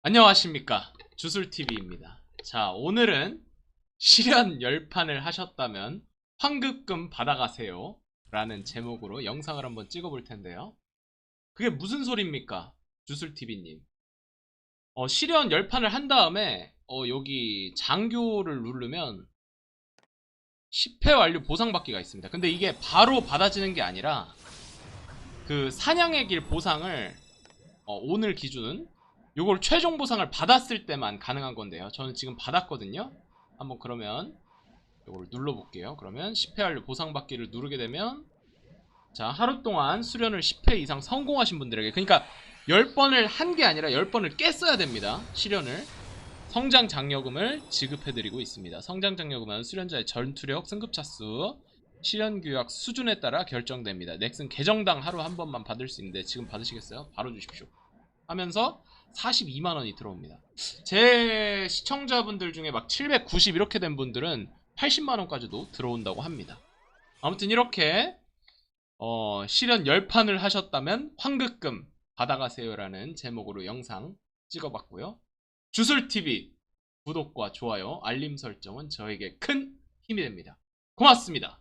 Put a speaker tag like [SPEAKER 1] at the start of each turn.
[SPEAKER 1] 안녕하십니까. 주술TV입니다. 자 오늘은 실현 열판을 하셨다면 환급금 받아가세요 라는 제목으로 영상을 한번 찍어볼 텐데요. 그게 무슨 소리입니까? 주술TV님. 어, 실현 열판을 한 다음에 어, 여기 장교를 누르면 10회 완료 보상받기가 있습니다. 근데 이게 바로 받아지는 게 아니라 그 사냥의 길 보상을 어, 오늘 기준 요걸 최종 보상을 받았을 때만 가능한 건데요. 저는 지금 받았거든요. 한번 그러면 요걸 눌러볼게요. 그러면 10회 완료 보상받기를 누르게 되면 자 하루 동안 수련을 10회 이상 성공하신 분들에게 그러니까 10번을 한 게 아니라 10번을 깼어야 됩니다. 실현을 성장 장려금을 지급해드리고 있습니다. 성장 장려금은 수련자의 전투력, 승급 차 수, 실현 규약 수준에 따라 결정됩니다. 넥슨 계정당 하루 한 번만 받을 수 있는데 지금 받으시겠어요? 바로 주십시오. 하면서 42만 원이 들어옵니다. 제 시청자분들 중에 막 790 이렇게 된 분들은 80만 원까지도 들어온다고 합니다. 아무튼 이렇게 어, 실현 10판을 하셨다면 환급금 받아가세요라는 제목으로 영상 찍어봤고요. 주술TV 구독과 좋아요, 알림 설정은 저에게 큰 힘이 됩니다. 고맙습니다.